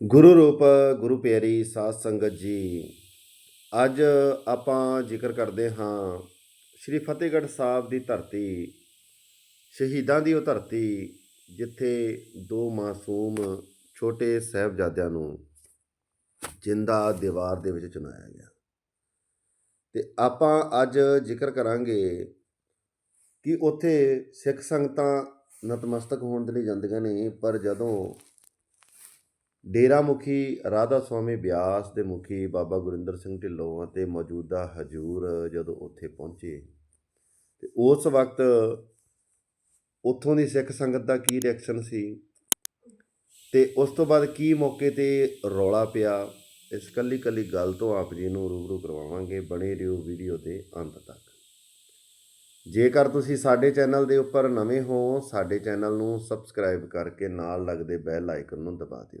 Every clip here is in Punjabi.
ਗੁਰੂ ਰੂਪ, ਗੁਰੂ ਪਿਆਰੀ, ਸਾਧ ਸੰਗਤ ਜੀ, ਅੱਜ ਆਪਾਂ ਜ਼ਿਕਰ ਕਰਦੇ ਹਾਂ ਸ੍ਰੀ ਫਤਿਹਗੜ੍ਹ ਸਾਹਿਬ ਦੀ ਧਰਤੀ, ਸ਼ਹੀਦਾਂ ਦੀ ਉਹ ਧਰਤੀ, ਜਿੱਥੇ ਦੋ ਮਾਸੂਮ ਛੋਟੇ ਸਾਹਿਬਜ਼ਾਦਿਆਂ ਨੂੰ ਜਿੰਦਾ ਦੀਵਾਰ ਦੇ ਵਿੱਚ ਚੁਣਾਇਆ ਗਿਆ। ਤੇ ਆਪਾਂ ਅੱਜ ਜ਼ਿਕਰ ਕਰਾਂਗੇ ਕਿ ਉੱਥੇ ਸਿੱਖ ਸੰਗਤਾਂ ਨਤਮਸਤਕ ਹੋਣ ਦੇ ਲਈ ਜਾਂਦੀਆਂ ਨੇ, ਪਰ ਜਦੋਂ ਡੇਰਾ ਮੁਖੀ ਰਾਧਾ ਸੁਆਮੀ ਬਿਆਸ ਦੇ ਮੁਖੀ ਬਾਬਾ ਗੁਰਿੰਦਰ ਸਿੰਘ ਢਿੱਲੋਂ ਅਤੇ ਮੌਜੂਦਾ ਹਜੂਰ ਜਦੋਂ ਉੱਥੇ ਪਹੁੰਚੇ, ਤੇ ਉਸ ਵਕਤ ਉੱਥੋਂ ਦੀ ਸਿੱਖ ਸੰਗਤ ਦਾ ਕੀ ਰਿਐਕਸ਼ਨ ਸੀ? ਤੇ ਉਸ ਤੋਂ ਬਾਅਦ ਕੀ ਮੌਕੇ ਤੇ ਰੌਲਾ ਪਿਆ? ਇਸ ਕੱਲੀ ਕੱਲੀ ਗੱਲ ਤੋਂ ਆਪ ਜੀ ਨੂੰ ਰੂਬਰੂ ਕਰਵਾਵਾਂਗੇ ਬਣੇ ਰਹੋ ਵੀਡੀਓ ਦੇ ਅੰਤ ਤੱਕ। ਜੇਕਰ ਤੁਸੀਂ ਸਾਡੇ ਚੈਨਲ ਦੇ ਉੱਪਰ ਨਵੇਂ ਹੋ, ਸਾਡੇ ਚੈਨਲ ਨੂੰ ਸਬਸਕ੍ਰਾਈਬ ਕਰਕੇ ਨਾਲ ਲੱਗਦੇ ਬੈਲ ਆਈਕਨ ਨੂੰ ਦਬਾ ਦਿਓ।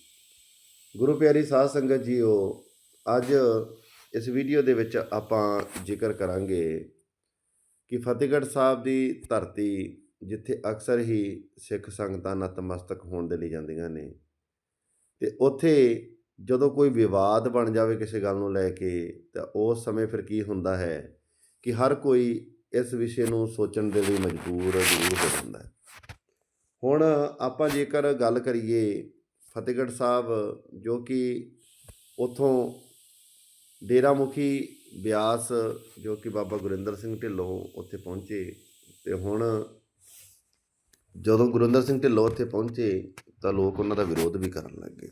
ਗੁਰੂ ਪਿਆਰੀ ਸਾਧ ਸੰਗਤ ਜੀਓ, ਅੱਜ ਇਸ ਵੀਡੀਓ ਦੇ ਵਿੱਚ ਆਪਾਂ ਜ਼ਿਕਰ ਕਰਾਂਗੇ ਕਿ ਫਤਿਹਗੜ੍ਹ ਸਾਹਿਬ ਦੀ ਧਰਤੀ ਜਿੱਥੇ ਅਕਸਰ ਹੀ ਸਿੱਖ ਸੰਗਤਾਂ ਨਤਮਸਤਕ ਹੋਣ ਦੇ ਲਈ ਜਾਂਦੀਆਂ ਨੇ ਤੇ ਉੱਥੇ ਜਦੋਂ ਕੋਈ ਵਿਵਾਦ ਬਣ ਜਾਵੇ ਕਿਸੇ ਗੱਲ ਨੂੰ ਲੈ ਕੇ, ਤਾਂ ਉਸ ਸਮੇਂ ਫਿਰ ਕੀ ਹੁੰਦਾ ਹੈ ਕਿ ਹਰ ਕੋਈ ਇਸ ਵਿਸ਼ੇ ਨੂੰ ਸੋਚਣ ਦੇ ਲਈ ਮਜਬੂਰ ਜ਼ਰੂਰ ਹੋ ਜਾਂਦਾ ਹੈ। ਹੁਣ ਆਪਾਂ ਜੇਕਰ ਗੱਲ ਕਰੀਏ ਫਤਿਹਗੜ੍ਹ ਸਾਹਿਬ, ਜੋ ਕਿ ਉਥੋਂ ਡੇਰਾ ਮੁਖੀ ਬਿਆਸ, ਜੋ ਕਿ ਬਾਬਾ ਗੁਰਿੰਦਰ ਸਿੰਘ ਢਿੱਲੋਂ ਉੱਥੇ ਪਹੁੰਚੇ ਤੇ ਹੁਣ ਜਦੋਂ ਗੁਰਿੰਦਰ ਸਿੰਘ ਢਿੱਲੋਂ ਉੱਥੇ ਪਹੁੰਚੇ ਤਾਂ ਲੋਕ ਉਹਨਾਂ ਦਾ ਵਿਰੋਧ ਵੀ ਕਰਨ ਲੱਗੇ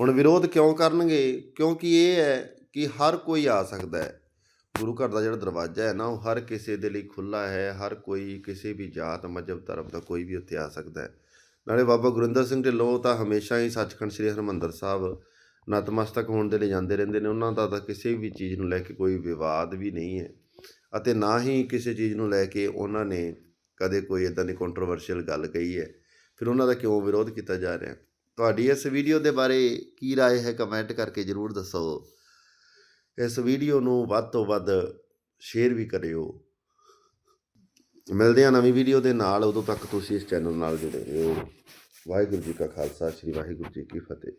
ਹੁਣ ਵਿਰੋਧ ਕਿਉਂ ਕਰਨਗੇ? ਕਿਉਂਕਿ ਇਹ ਹੈ ਕਿ ਹਰ ਕੋਈ ਆ ਸਕਦਾ ਹੈ। ਗੁਰੂ ਘਰ ਦਾ ਜਿਹੜਾ ਦਰਵਾਜ਼ਾ ਹੈ ਨਾ, ਉਹ ਹਰ ਕਿਸੇ ਦੇ ਲਈ ਖੁੱਲਾ ਹੈ, ਹਰ ਕੋਈ ਕਿਸੇ ਵੀ ਜਾਤ, ਮਜ਼ਹਬ, ਧਰਮ ਦਾ ਕੋਈ ਵੀ ਉੱਥੇ ਆ ਸਕਦਾ ਹੈ। ਨਾਲੇ ਬਾਬਾ ਗੁਰਿੰਦਰ ਸਿੰਘ ਢਿੱਲੋਂ ਤਾਂ ਹਮੇਸ਼ਾ ਹੀ ਸੱਚਖੰਡ ਸ੍ਰੀ ਹਰਿਮੰਦਰ ਸਾਹਿਬ ਨਤਮਸਤਕ ਹੋਣ ਦੇ ਲਈ ਜਾਂਦੇ ਰਹਿੰਦੇ ਨੇ ਉਹਨਾਂ ਦਾ ਤਾਂ ਕਿਸੇ ਵੀ ਚੀਜ਼ ਨੂੰ ਲੈ ਕੇ ਕੋਈ ਵਿਵਾਦ ਵੀ ਨਹੀਂ ਹੈ ਅਤੇ ਨਾ ਹੀ ਕਿਸੇ ਚੀਜ਼ ਨੂੰ ਲੈ ਕੇ ਉਹਨਾਂ ਨੇ ਕਦੇ ਕੋਈ ਇਦਾਂ ਦੀ ਕੰਟਰੋਵਰਸ਼ੀਅਲ ਗੱਲ ਕਹੀ ਹੈ ਫਿਰ ਉਹਨਾਂ ਦਾ ਕਿਉਂ ਵਿਰੋਧ ਕੀਤਾ ਜਾ ਰਿਹਾ ਤੁਹਾਡੀ ਇਸ ਵੀਡੀਓ ਦੇ ਬਾਰੇ ਕੀ رائے ਹੈ ਕਮੈਂਟ ਕਰਕੇ ਜਰੂਰ ਦੱਸੋ ਇਸ ਵੀਡੀਓ ਨੂੰ ਵੱਧ ਤੋਂ ਵੱਧ ਸ਼ੇਅਰ ਵੀ ਕਰਿਓ ਮਿਲਦੇ ਹਾਂ ਨਵੀਂ ਵੀਡੀਓ ਦੇ ਨਾਲ, ਉਦੋਂ ਤੱਕ ਤੁਸੀਂ ਇਸ ਚੈਨਲ ਨਾਲ ਜੁੜੇ ਰਹੋ। ਵਾਹਿਗੁਰੂ ਜੀ ਕਾ ਖਾਲਸਾ, ਸ੍ਰੀ ਵਾਹਿਗੁਰੂ ਜੀ ਕੀ ਫਤਿਹ।